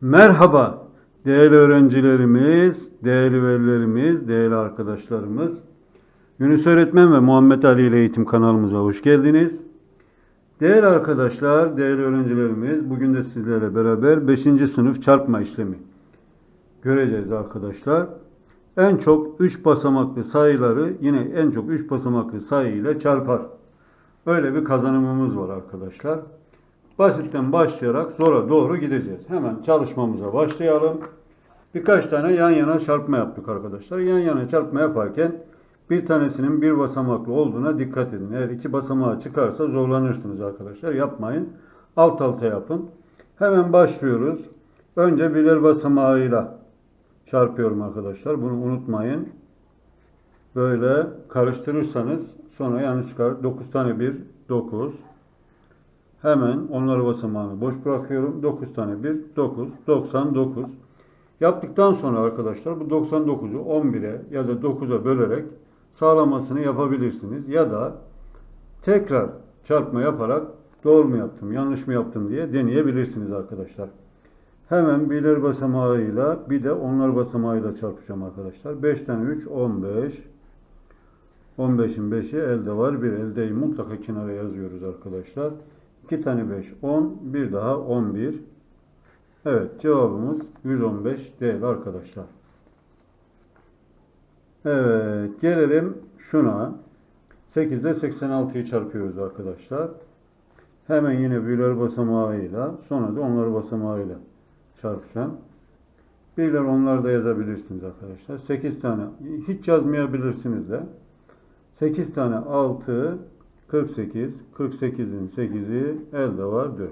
Merhaba değerli öğrencilerimiz, değerli velilerimiz, değerli arkadaşlarımız. Yunus Öğretmen ve Muhammed Ali ile Eğitim kanalımıza hoş geldiniz. Değerli arkadaşlar, değerli öğrencilerimiz, bugün de sizlerle beraber 5. sınıf çarpma işlemi göreceğiz arkadaşlar. En çok 3 basamaklı sayıları yine en çok 3 basamaklı sayı ile çarpar. Böyle bir kazanımımız var arkadaşlar. Basitten başlayarak zora doğru gideceğiz. Hemen çalışmamıza başlayalım. Birkaç tane yan yana çarpma yaptık arkadaşlar. Yan yana çarpma yaparken bir tanesinin bir basamaklı olduğuna dikkat edin. Eğer iki basamağa çıkarsa zorlanırsınız arkadaşlar. Yapmayın. Alt alta yapın. Hemen başlıyoruz. Önce birer basamağıyla çarpıyorum arkadaşlar. Bunu unutmayın. Böyle karıştırırsanız sonra yanlış çıkar. 9 tane 1, 9. Hemen onları basamağını boş bırakıyorum. 9 tane 1, 9, 99. Yaptıktan sonra arkadaşlar bu 99'u 11'e ya da 9'a bölerek sağlamasını yapabilirsiniz. Ya da tekrar çarpma yaparak doğru mu yaptım, yanlış mı yaptım diye deneyebilirsiniz arkadaşlar. Hemen birler basamağıyla bir de onlar basamağıyla çarpacağım arkadaşlar. 5 tane 3, 15. 15'in 5'i elde var. Bir eldeyi mutlaka kenara yazıyoruz arkadaşlar. 2 tane 5, 10. Bir daha 11. Evet cevabımız 115 değil arkadaşlar. Evet gelelim şuna. 8 ile 86'yı çarpıyoruz arkadaşlar. Hemen yine birler basamağıyla sonra da onlar basamağıyla çarpacağım. Birler onlar da yazabilirsiniz arkadaşlar. 8 tane hiç yazmayabilirsiniz de. 8 tane 6 48 48'in 8'i elde var 4.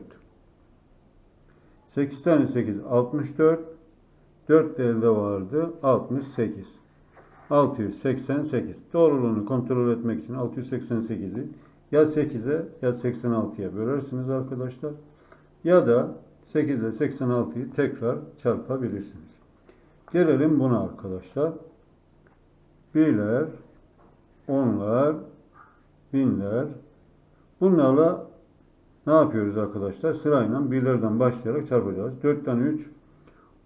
8 tane 8 64 4 de elde vardı 68. 688. Doğruluğunu kontrol etmek için 688'i ya 8'e ya 86'ya bölersiniz arkadaşlar. Ya da 8 ile 86'yı tekrar çarpabilirsiniz. Gelelim buna arkadaşlar. Birler, onlar, binler. Bunlarla ne yapıyoruz arkadaşlar? Sırayla birlerden başlayarak çarpacağız. 4 tane 3,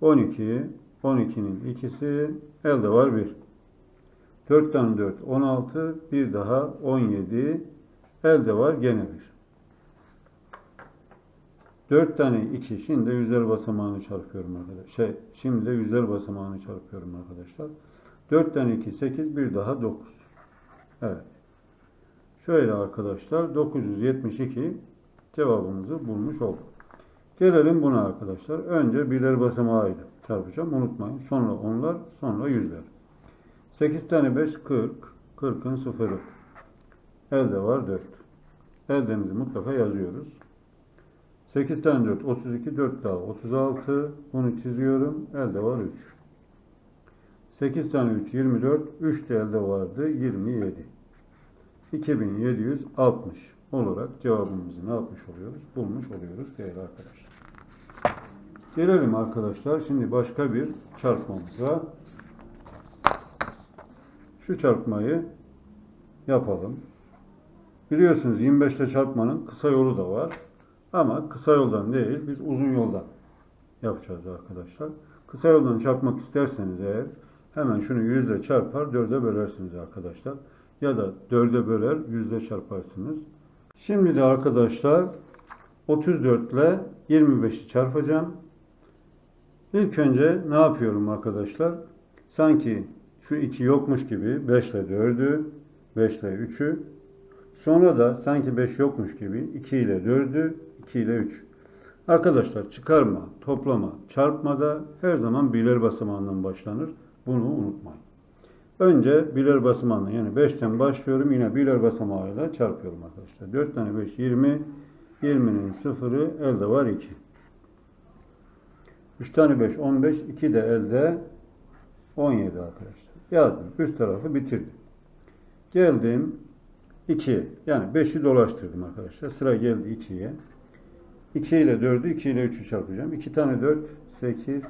12, 12'nin ikisi, elde var 1. 4 tane 4, 16, bir daha 17, elde var gene 1. 4 tane 2, şimdi yüzler basamağını çarpıyorum arkadaşlar. Şey, şimdi yüzler basamağını çarpıyorum arkadaşlar. 4 tane 2, 8, bir daha 9. Evet. Şöyle arkadaşlar 972 cevabımızı bulmuş olduk. Gelelim buna arkadaşlar. Önce birler basamağıyla çarpacağım. Unutmayın. Sonra onlar, sonra yüzler. 8 tane 5 40. 40'ın sıfırı. Elde var 4. Eldemizi mutlaka yazıyoruz. 8 tane 4 32 4 daha 36. Bunu çiziyorum. Elde var 3. 8 tane 3 24. 3 de elde vardı 27. 2760 olarak cevabımızı ne yapmış oluyoruz? Bulmuş oluyoruz değerli arkadaşlar. Gelelim arkadaşlar şimdi başka bir çarpmamıza. Şu çarpmayı yapalım. Biliyorsunuz 25 ile çarpmanın kısa yolu da var. Ama kısa yoldan değil biz uzun yoldan yapacağız arkadaşlar. Kısa yoldan çarpmak isterseniz eğer hemen şunu 100 ile çarpar 4'e bölersiniz arkadaşlar ya da 4'e böler yüzde çarparsınız. Şimdi de arkadaşlar 34 ile 25'i çarpacağım. İlk önce ne yapıyorum arkadaşlar? Sanki şu 2 yokmuş gibi 5 ile 4'ü, 5 ile 3'ü, sonra da sanki 5 yokmuş gibi 2 ile 4'ü, 2 ile 3. Arkadaşlar çıkarma, toplama, çarpmada her zaman birler basamağından başlanır. Bunu unutmayın. Önce birer basamağına yani 5'ten başlıyorum. Yine birer basamağıyla çarpıyorum arkadaşlar. 4 tane 5 20. 20'nin sıfırı elde var 2. 3 tane 5 15. 2 de elde 17 arkadaşlar. Yazdım. Üst tarafı bitirdim. Geldim 2. Yani 5'i dolaştırdım arkadaşlar. Sıra geldi 2'ye. 2 ile 4'ü 2 ile 3'ü çarpacağım. 2 tane 4 8.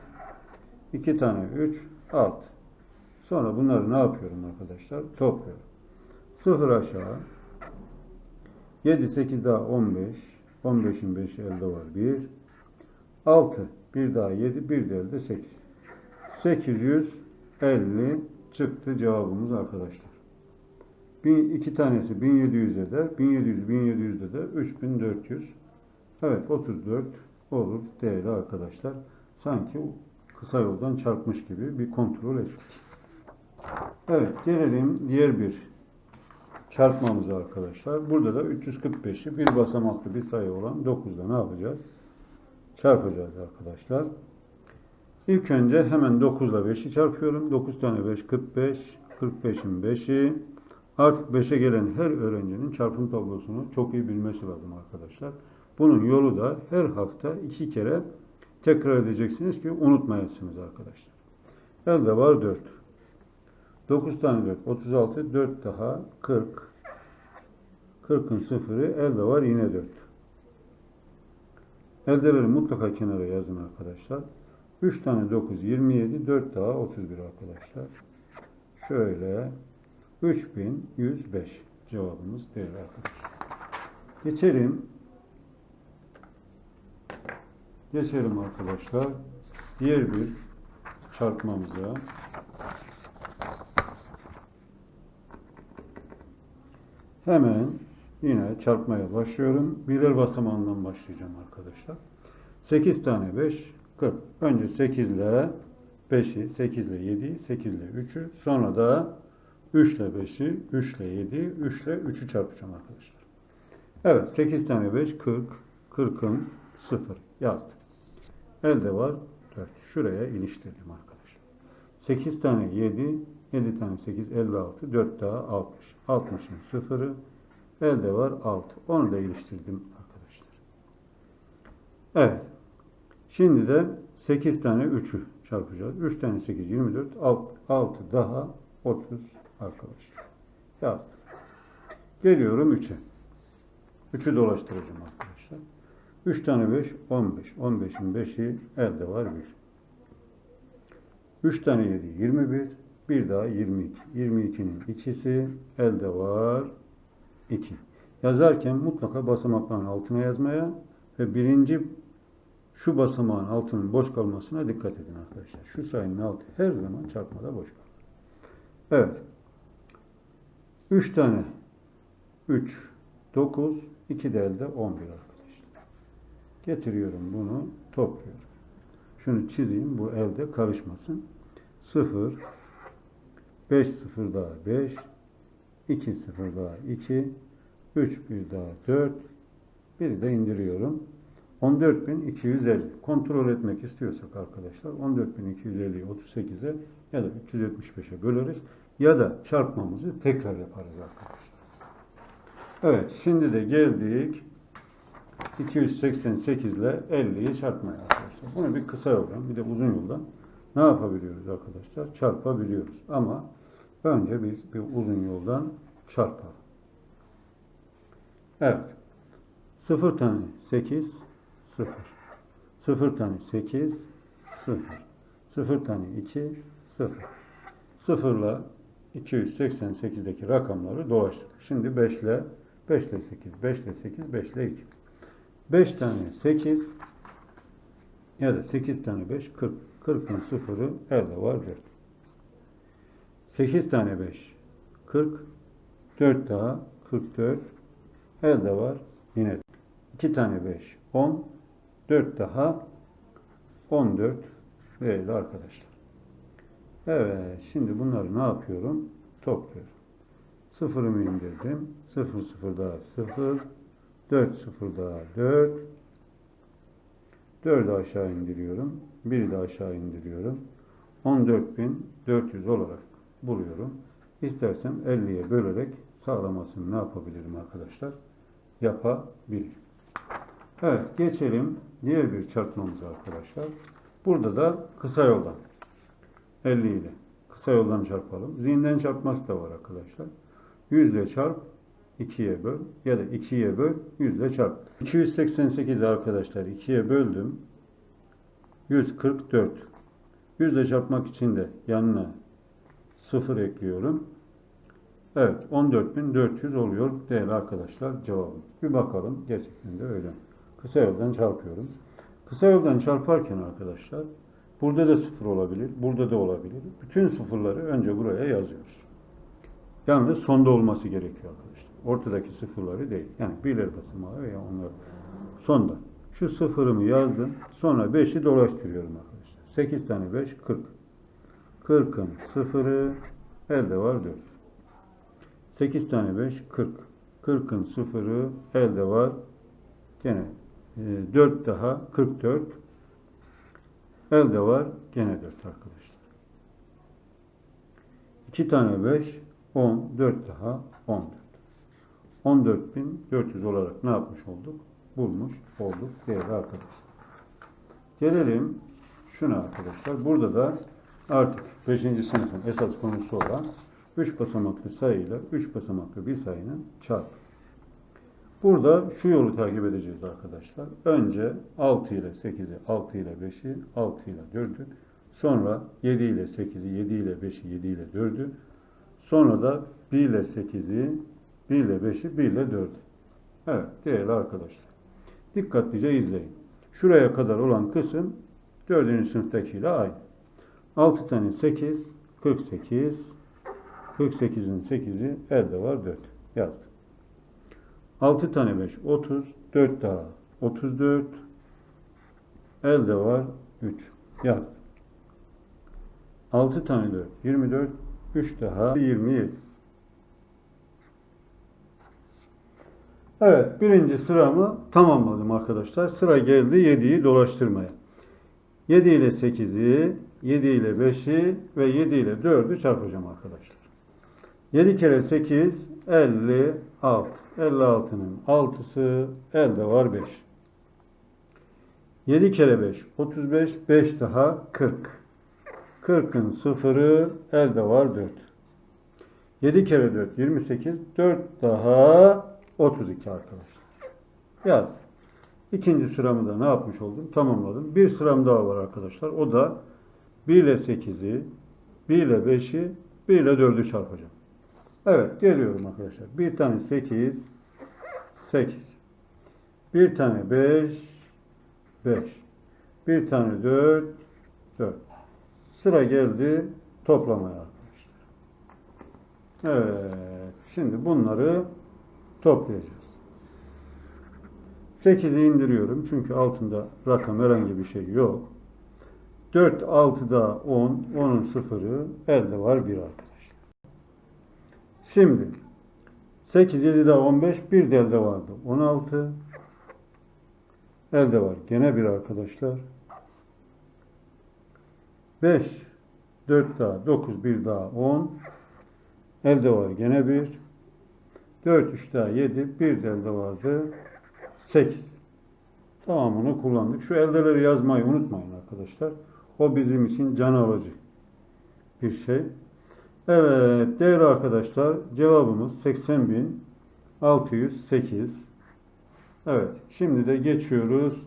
2 tane 3 6. Sonra bunları ne yapıyorum arkadaşlar? Topluyorum. 0 aşağı. 7, 8 daha 15. 15'in 5'i elde var 1. 6. Bir daha 7, bir de elde 8. 850 çıktı cevabımız arkadaşlar. İki tanesi 1700 eder. 1700, 1700 de 3400. Evet 34 olur değerli arkadaşlar. Sanki kısa yoldan çarpmış gibi bir kontrol ettik. Evet gelelim diğer bir çarpmamıza arkadaşlar. Burada da 345'i bir basamaklı bir sayı olan 9'da ne yapacağız? Çarpacağız arkadaşlar. İlk önce hemen 9 ile 5'i çarpıyorum. 9 tane 5 45. 45'in 5'i. Artık 5'e gelen her öğrencinin çarpım tablosunu çok iyi bilmesi lazım arkadaşlar. Bunun yolu da her hafta iki kere tekrar edeceksiniz ki unutmayasınız arkadaşlar. Elde var 4. 9 tane 4 36 4 daha 40 40'ın sıfırı elde var yine 4. Eldeleri mutlaka kenara yazın arkadaşlar. 3 tane 9 27 4 daha 31 arkadaşlar. Şöyle 3105 cevabımız değerli arkadaşlar. Geçelim. Geçelim arkadaşlar. Diğer bir çarpmamıza. Hemen yine çarpmaya başlıyorum. Birer basamağından başlayacağım arkadaşlar. 8 tane 5, 40. Önce 8 ile 5'i, 8 ile 7'yi, 8 ile 3'ü, sonra da 3 ile 5'i, 3 ile 7'yi, 3 ile 3'ü çarpacağım arkadaşlar. Evet, 8 tane 5, 40. 40'ın 0 yazdım. Elde var 4. Şuraya iliştirdim arkadaşlar. 8 tane 7, 7 tane 8, 56, 4 daha 60. 60'ın 0'ı, elde var 6. Onu da iliştirdim arkadaşlar. Evet. Şimdi de 8 tane 3'ü çarpacağız. 3 tane 8, 24, 6 daha 30 arkadaşlar. Yazdım. Geliyorum 3'e. 3'ü dolaştıracağım arkadaşlar. 3 tane 5, 15. 15'in 5'i elde var 1. 3 tane 7, 21. Bir daha 22. 22'nin ikisi elde var 2. Yazarken mutlaka basamakların altına yazmaya ve birinci şu basamağın altının boş kalmasına dikkat edin arkadaşlar. Şu sayının altı her zaman çarpmada boş kalır. Evet. 3 tane 3, 9, 2 de elde 11 arkadaşlar. Getiriyorum bunu, topluyorum. Şunu çizeyim, bu elde karışmasın. 0, 5 0 daha 5, 2 0 daha 2, 3 1 daha 4, biri de indiriyorum. 14.250. Kontrol etmek istiyorsak arkadaşlar 14.250'yi 38'e ya da 375'e böleriz ya da çarpmamızı tekrar yaparız arkadaşlar. Evet şimdi de geldik 288 ile 50'yi çarpmaya arkadaşlar. Bunu bir kısa yoldan bir de uzun yoldan ne yapabiliyoruz arkadaşlar? Çarpabiliyoruz. Ama önce biz bir uzun yoldan çarpalım. Evet. 0 tane 8 0. 0 tane 8 0. 0 tane 2 0. 0 ile 288'deki rakamları dolaştırdık. Şimdi 5 ile 5 ile 8, 5 ile 8, 5 ile 2. 5 tane 8 ya da 8 tane 5, 40. 40'ın sıfırı elde var 4. 8 tane 5, 40. 4 daha 44. Elde var yine. 2 tane 5, 10. 4 daha 14 değerli arkadaşlar. Evet, şimdi bunları ne yapıyorum? Topluyorum. Sıfırımı indirdim. 0 0 daha 0. 4 0 daha 4. 4'ü aşağı indiriyorum. 1'i de aşağı indiriyorum. 14.400 olarak buluyorum. İstersem 50'ye bölerek sağlamasını ne yapabilirim arkadaşlar? Yapabilirim. Evet geçelim diğer bir çarpmamıza arkadaşlar. Burada da kısa yoldan 50 ile kısa yoldan çarpalım. Zihinden çarpması da var arkadaşlar. 100 ile çarp 2'ye böl ya da 2'ye böl 100 ile çarp. 288 arkadaşlar 2'ye böldüm. 144. 100 ile çarpmak için de yanına 0 ekliyorum. Evet 14.400 oluyor değerli arkadaşlar cevabım. Bir bakalım gerçekten de öyle. Kısa yoldan çarpıyorum. Kısa yoldan çarparken arkadaşlar burada da sıfır olabilir, burada da olabilir. Bütün sıfırları önce buraya yazıyoruz. Yalnız sonda olması gerekiyor arkadaşlar. Ortadaki sıfırları değil. Yani birler basamağı veya onlar sonda. Şu sıfırımı yazdım. Sonra 5'i dolaştırıyorum arkadaşlar. 8 tane 5 40. 40'ın sıfırı elde var 4. 8 tane 5 40. 40'ın sıfırı elde var gene e, 4 daha 44. Elde var gene 4 arkadaşlar. 2 tane 5 10 4 daha 14. 14.400 olarak ne yapmış olduk? Bulmuş olduk değerli arkadaşlar. Gelelim şuna arkadaşlar. Burada da artık 5. sınıfın esas konusu olan 3 basamaklı sayıyla 3 basamaklı bir sayının çarpımı. Burada şu yolu takip edeceğiz arkadaşlar. Önce 6 ile 8'i, 6 ile 5'i, 6 ile 4'ü, sonra 7 ile 8'i, 7 ile 5'i, 7 ile 4'ü, sonra da 1 ile 8'i, 1 ile 5'i, 1 ile 4'ü. Evet değerli arkadaşlar. Dikkatlice izleyin. Şuraya kadar olan kısım 4. sınıftakiyle aynı. 6 tane 8, 48, 48'in 8'i elde var 4. Yazdım. 6 tane 5, 30, 4 daha 34, elde var 3. Yazdım. 6 tane 4, 24, 3 daha 27. Evet, birinci sıramı tamamladım arkadaşlar. Sıra geldi 7'yi dolaştırmaya. 7 ile 8'i, 7 ile 5'i ve 7 ile 4'ü çarpacağım arkadaşlar. 7 kere 8, 56. 56'nın 6'sı elde var 5. 7 kere 5, 35. 5 daha 40. 40'ın sıfırı elde var 4. 7 kere 4, 28. 4 daha 32 arkadaşlar. Yazdım. İkinci sıramı da ne yapmış oldum? Tamamladım. Bir sıram daha var arkadaşlar. O da 1 ile 8'i, 1 ile 5'i, 1 ile 4'ü çarpacağım. Evet geliyorum arkadaşlar. Bir tane 8, 8. Bir tane 5, 5. Bir tane 4, 4. Sıra geldi toplamaya arkadaşlar. Evet. Şimdi bunları toplayacağız. 8'i indiriyorum. Çünkü altında rakam herhangi bir şey yok. 4, 6'da 10. 10'un sıfırı elde var 1 arkadaşlar. Şimdi 8, 7 daha 15, bir de elde vardı. 16 elde var. Gene bir arkadaşlar. 5, 4 daha 9, 1 daha 10 elde var. Gene bir. 4, 3 daha 7, bir de elde vardı. 8. Tamamını kullandık. Şu eldeleri yazmayı unutmayın arkadaşlar. O bizim için can alıcı bir şey. Evet değerli arkadaşlar cevabımız 80.608. Evet şimdi de geçiyoruz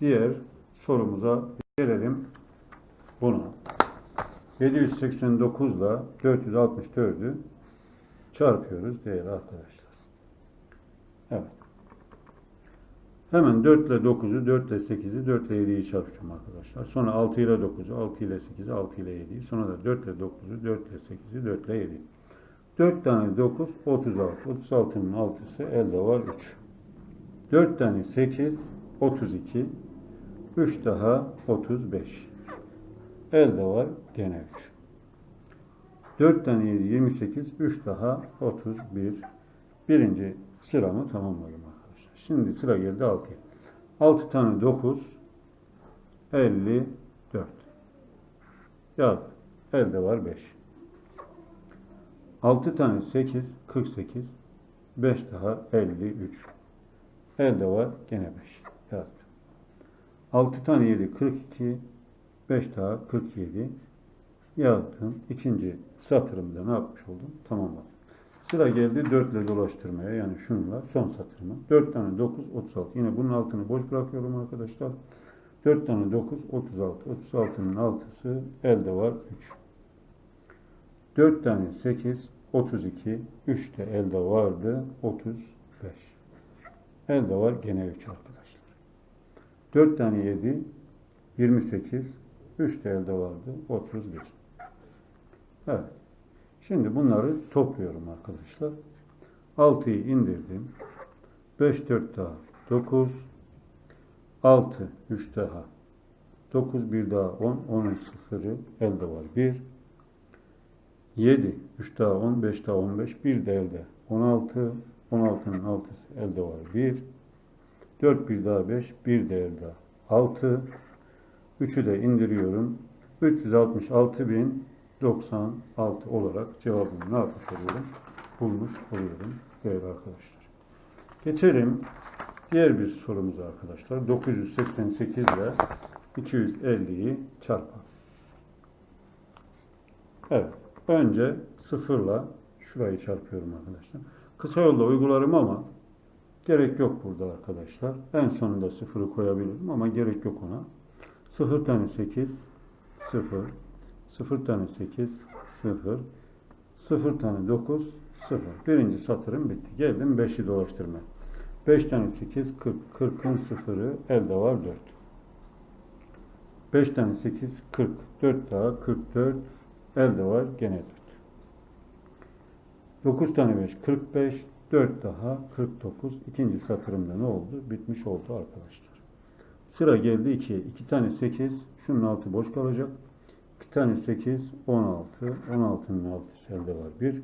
diğer sorumuza gelelim buna. 789 ile 464'ü çarpıyoruz değerli arkadaşlar. Evet. Hemen 4 ile 9'u, 4 ile 8'i, 4 ile 7'yi çarpacağım arkadaşlar. Sonra 6 ile 9'u, 6 ile 8'i, 6 ile 7'yi. Sonra da 4 ile 9'u, 4 ile 8'i, 4 ile 7'yi. 4 tane 9, 36. 36'nın 6'sı elde var 3. 4 tane 8, 32. 3 daha 35. Elde var gene 3. 4 tane 7, 28. 3 daha 31. Birinci sıramı tamamladım. Şimdi sıra geldi 6'ya. 6 tane 9 54 Yazdım. Elde var 5. 6 tane 8 48 5 daha 53 Elde var gene 5. Yazdım. 6 tane 7 42 5 daha 47 yazdım. İkinci satırımda ne yapmış oldum? Tamamladım. Sıra geldi 4 ile dolaştırmaya yani şunla son satırıma. 4 tane 9 36. Yine bunun altını boş bırakıyorum arkadaşlar. 4 tane 9 36. 36'nın altısı elde var 3. 4 tane 8 32. 3 de elde vardı 35. Elde var gene 3 arkadaşlar. 4 tane 7, 28. 3 de elde vardı. 31. Evet. Şimdi bunları topluyorum arkadaşlar. 6'yı indirdim. 5, 4 daha 9. 6, 3 daha 9, 1 daha 10. 10'un sıfırı elde var 1. 7, 3 daha 10, 5 daha 15. 1 de elde 16. 16'nın 6'sı elde var 1. 4, 1 daha 5. 1 de elde 6. 3'ü de indiriyorum. 366.096 olarak cevabımı ne yapmış oluyorum? Bulmuş oluyorum değerli arkadaşlar. Geçelim diğer bir sorumuza arkadaşlar. 988 ile 250'yi çarpalım. Evet. Önce sıfırla şurayı çarpıyorum arkadaşlar. Kısa yolda uygularım ama gerek yok burada arkadaşlar. En sonunda sıfırı koyabilirim ama gerek yok ona. 0 tane 8, 0, 0 tane 8, 0, 0 tane 9, 0. Birinci satırım bitti. Geldim 5'i dolaştırmaya. 5 tane 8, 40. 40'ın sıfırı elde var 4. 5 tane 8, 40. 4 daha 44. Elde var gene 4. 9 tane 5, 45. 4 daha 49. İkinci satırımda ne oldu? Bitmiş oldu arkadaşlar. Sıra geldi 2'ye. 2 tane 8. Şunun altı boş kalacak. 2 tane 8, 16. 16'nın altısı elde var 1.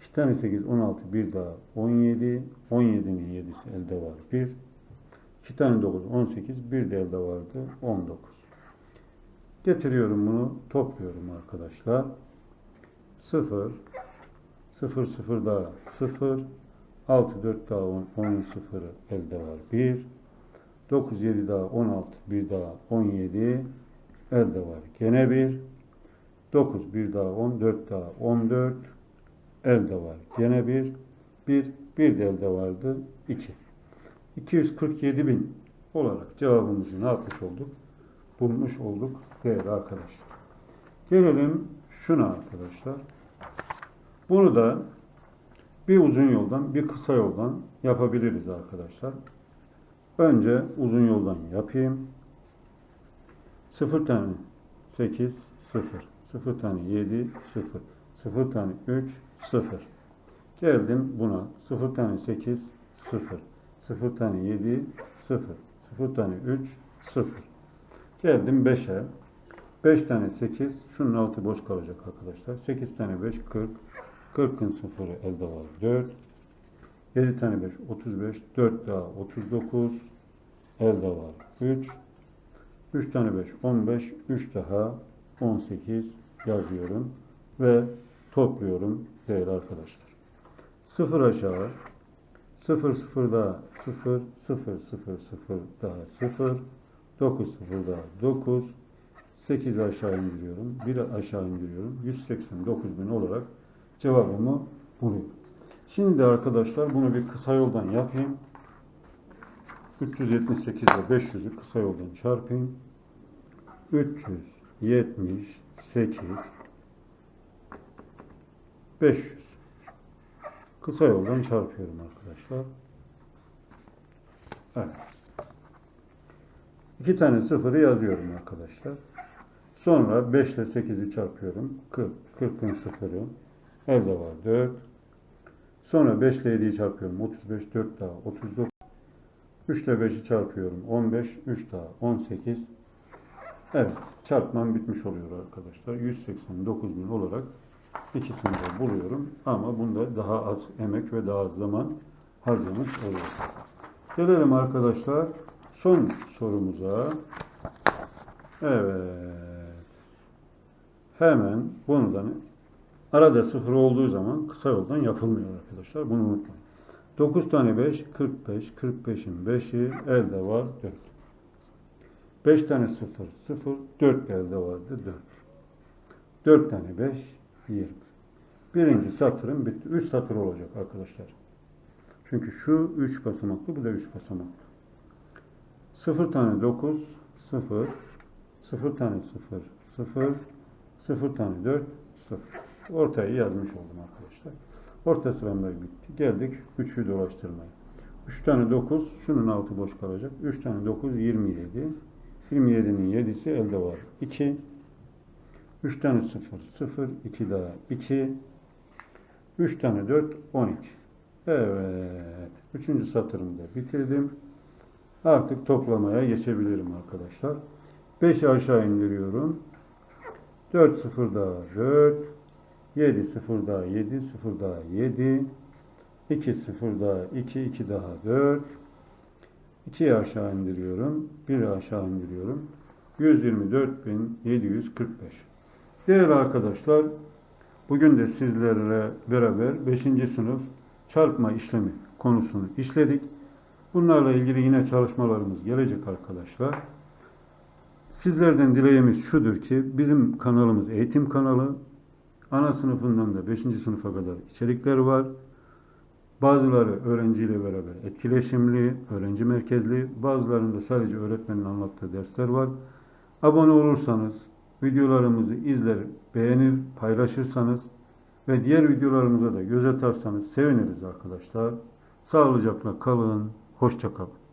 2 tane 8, 16. Bir daha 17. 17'nin 7'si elde var 1. 2 tane 9, 18. Bir de elde vardı 19. Getiriyorum bunu. Topluyorum arkadaşlar. 0. 0, 0 daha 0. 6, 4 daha 10. 10'un sıfırı elde var 1. 9, 7 daha 16, 1 daha 17, elde var gene 1. 9, 1 daha 10, 4 daha 14, elde var gene 1. 1, 1 de elde vardı 2. 247 bin olarak cevabımızı ne yapmış olduk? Bulmuş olduk değerli arkadaşlar. Gelelim şuna arkadaşlar. Bunu da bir uzun yoldan bir kısa yoldan yapabiliriz arkadaşlar. Önce uzun yoldan yapayım. 0 tane 8, 0. 0 tane 7, 0. 0 tane 3, 0. Geldim buna. 0 tane 8, 0. 0 tane 7, 0. 0 tane 3, 0. Geldim 5'e. 5 tane 8. Şunun altı boş kalacak arkadaşlar. 8 tane 5, 40. 40'ın sıfırı elde var 4. 7 tane 5, 35. 4 daha 39. Elde var 3. 3 tane 5, 15. 3 daha 18 yazıyorum. Ve topluyorum değerli arkadaşlar. 0 aşağı. 0 0 daha 0. 0 0 0 daha 0. 9 0 daha 9. 8 aşağı indiriyorum. 1 aşağı indiriyorum. 189 bin olarak cevabımı buluyorum. Şimdi de arkadaşlar bunu bir kısa yoldan yapayım. 378 ile 500'ü kısa yoldan çarpayım. 378 500 kısa yoldan çarpıyorum arkadaşlar. Evet. İki tane sıfırı yazıyorum arkadaşlar. Sonra 5 ile 8'i çarpıyorum. 40. 40'ın sıfırı. Elde var 4. Sonra 5 ile 7'yi çarpıyorum. 35, 4 daha 39. 3 ile 5'i çarpıyorum. 15, 3 daha 18. Evet, çarpmam bitmiş oluyor arkadaşlar. 189 bin olarak ikisini de buluyorum. Ama bunda daha az emek ve daha az zaman harcamış oluyor. Gelelim arkadaşlar son sorumuza. Evet. Hemen bunu da Arada sıfır olduğu zaman kısa yoldan yapılmıyor arkadaşlar. Bunu unutmayın. 9 tane 5, 45. 45'in 5'i elde var 4. 5 tane 0, 0. 4 elde vardı 4. 4 tane 5, 20. Birinci satırım bitti. 3 satır olacak arkadaşlar. Çünkü şu 3 basamaklı, bu da 3 basamaklı. 0 tane 9, 0. 0 tane 0, 0. 0 tane 4, 0. Ortaya yazmış oldum arkadaşlar. Orta sıramda bitti. Geldik 3'ü dolaştırmaya. 3 tane 9, şunun altı boş kalacak. 3 tane 9, 27. 27'nin 7'si elde var. 2. 3 tane 0, 0, 2 daha 2. 3 tane 4, 12. Evet. Üçüncü satırımı da bitirdim. Artık toplamaya geçebilirim arkadaşlar. 5'i aşağı indiriyorum. 4 0 daha 4. 7 0 daha 7 0 daha 7. 2 0 daha 2 2 daha 4. 2'yi aşağı indiriyorum. 1'i aşağı indiriyorum. 124.745. Değerli arkadaşlar, bugün de sizlerle beraber 5. sınıf çarpma işlemi konusunu işledik. Bunlarla ilgili yine çalışmalarımız gelecek arkadaşlar. Sizlerden dileğimiz şudur ki bizim kanalımız eğitim kanalı. Ana sınıfından da 5. sınıfa kadar içerikler var. Bazıları öğrenciyle beraber etkileşimli, öğrenci merkezli, bazılarında sadece öğretmenin anlattığı dersler var. Abone olursanız, videolarımızı izler, beğenir, paylaşırsanız ve diğer videolarımıza da göz atarsanız seviniriz arkadaşlar. Sağlıcakla kalın, hoşça kalın.